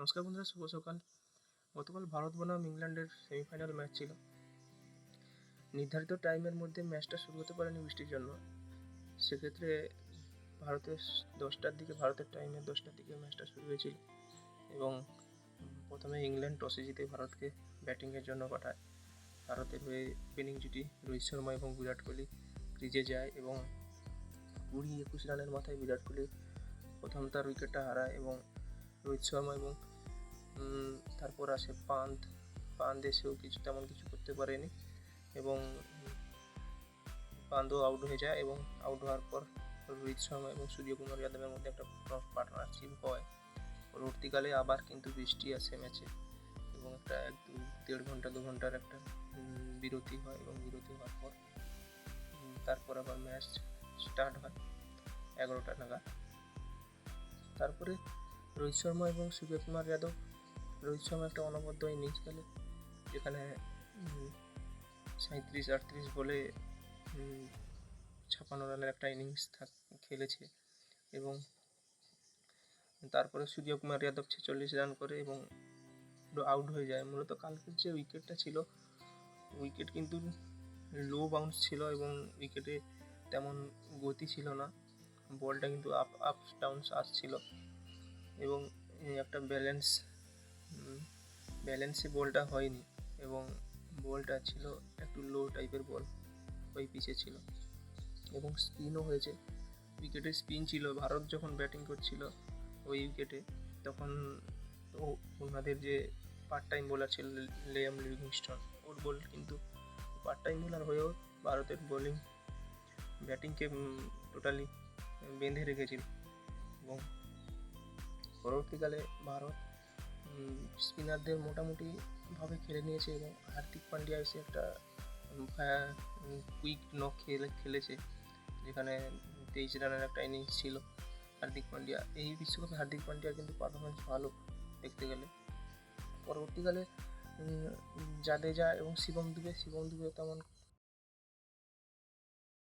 নমস্কার বন্ধুরা, শুভ সকাল। গতকাল ভারত বনাম ইংল্যান্ডের সেমিফাইনাল ম্যাচ ছিল। নির্ধারিত টাইমের মধ্যে ম্যাচটা শুরু হতে পারেনি বৃষ্টির জন্য। সেক্ষেত্রে ভারতের দশটার দিকে, ভারতের টাইমে দশটার দিকে ম্যাচটা শুরু হয়েছিল। এবং প্রথমে ইংল্যান্ড টসে জিতে ভারতকে ব্যাটিংয়ের জন্য পাঠায়। ভারতের হয়ে ওপেনিং জুটি রোহিত শর্মা এবং বিরাট কোহলি ক্রিজে যায় এবং কুড়ি একুশ রানের মাথায় বিরাট কোহলি প্রথম তার উইকেটটা হারায় এবং রোহিত শর্মা এবং তারপর আসে পান্ত পান্ত এসেও কিছু তেমন কিছু করতে পারেনি এবং পান্তও আউট হয়ে যায় এবং আউট হওয়ার পর রোহিত শর্মা এবং সূর্যকুমার যাদবের মধ্যে একটা পার্টনারশিপ হয়। পরবর্তীকালে আবার কিন্তু বৃষ্টি আসে ম্যাচে এবং একটা এক দেড় ঘণ্টা, দু ঘণ্টার একটা বিরতি হয় এবং বিরতি হওয়ার পর তারপর আবার ম্যাচ স্টার্ট হয় এগারোটা নাগাদ। তারপরে রোহিত শর্মা এবং সূর্যকুমার যাদব রোহিত শর্মা একটা অনবদ্য ইনিংস খেলে যেখানে সাঁত্রিশ আটত্রিশ বলে উম, ছাপান্ন রানের একটা ইনিংস খেলেছে এবং তারপরে সূর্য কুমার যাদব ছেচল্লিশ রান করে এবং আউট হয়ে যায়। মূলত কালকের যে উইকেটটা ছিল উইকেট কিন্তু লো বাউন্স ছিল এবং উইকেটে তেমন গতি ছিল না। বলটা কিন্তু আপ আপ ডাউনস আসছিল এবং একটা ব্যালেন্স ব্যালেন্সে বলটা হয়নি এবং বলটা ছিল একটু লো টাইপের বল ওই পিচে ছিল। এবং স্পিনও হয়েছে। উইকেটে স্পিন ছিল। ভারত যখন ব্যাটিং করছিল ওই উইকেটে তখন ওনাদের যে পার্ট টাইম বোলার ছিল লেয়াম লিভিংস্টন ওর বল কিন্তু পার্ট টাইম বোলার হয়েও ভারতের বোলিং ব্যাটিংকে টোটালি বেঁধে রেখেছিল। এবং পরবর্তীকালে ভারত স্পিনারদের মোটামুটিভাবে খেলে নিয়েছে এবং হার্দিক পান্ডিয়া এসে একটা কুইক নক খেলে, খেলেছে, যেখানে তেইশ রানের একটা ইনিংস ছিল হার্দিক পান্ডিয়া। এই বিশ্বকাপে হার্দিক পান্ডিয়ার কিন্তু পারফরমেন্স ভালো দেখতে গেলে। পরবর্তীকালে জাদেজা এবং শিবম দুবে শিবম দুবে তেমন